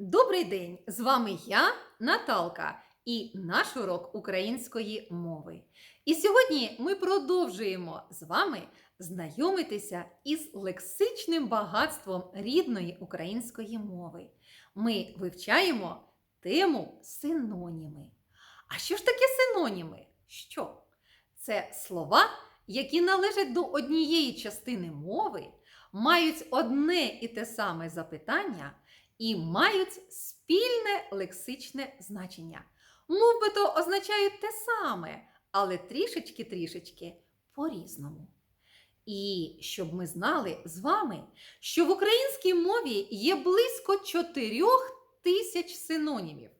Добрий день! З вами я, Наталка, і наш урок української мови. І сьогодні ми продовжуємо з вами знайомитися із лексичним багатством рідної української мови. Ми вивчаємо тему синоніми. А що ж таке синоніми? Що? Це слова, які належать до однієї частини мови, мають одне і те саме запитання і мають спільне лексичне значення. Мов то означають те саме, але трішечки-трішечки по-різному. І щоб ми знали з вами, що в українській мові є близько 4 тисяч синонімів.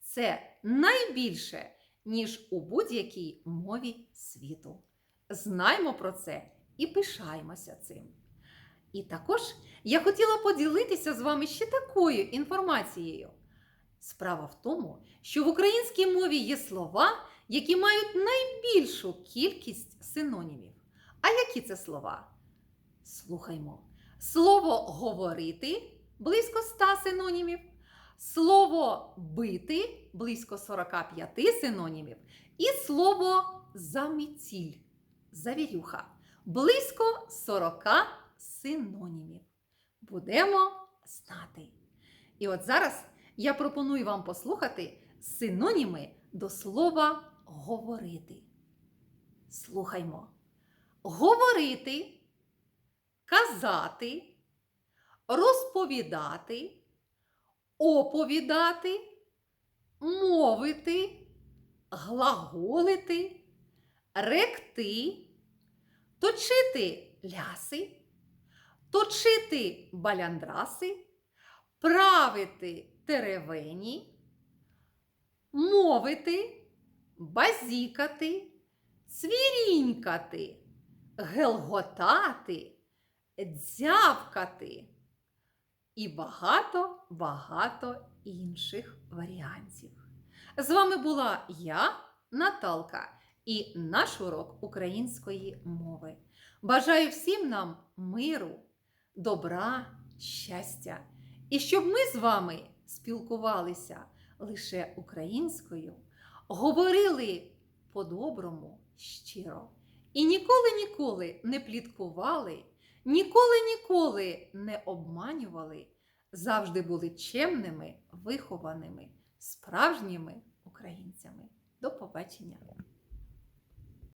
Це найбільше, ніж у будь-якій мові світу. Знаймо про це і пишаємося цим. І також я хотіла поділитися з вами ще такою інформацією. Справа в тому, що в українській мові є слова, які мають найбільшу кількість синонімів. А які це слова? Слухаймо. Слово говорити близько 100 синонімів, слово бити близько 45 синонімів, і слово заміціль завірюха близько 40 синонімів. Будемо знати. І от зараз я пропоную вам послухати синоніми до слова говорити. Слухаймо. Говорити, казати, розповідати, оповідати, мовити, глаголити, ректи, точити ляси, точити баляндраси, правити теревені, мовити, базікати, цвірінькати, гелготати, дзявкати і багато-багато інших варіантів. З вами була я, Наталка, і наш урок української мови. Бажаю всім нам миру, добра, щастя. І щоб ми з вами спілкувалися лише українською, говорили по-доброму, щиро. І ніколи-ніколи не пліткували, ніколи-ніколи не обманювали, завжди були чемними, вихованими, справжніми українцями. До побачення!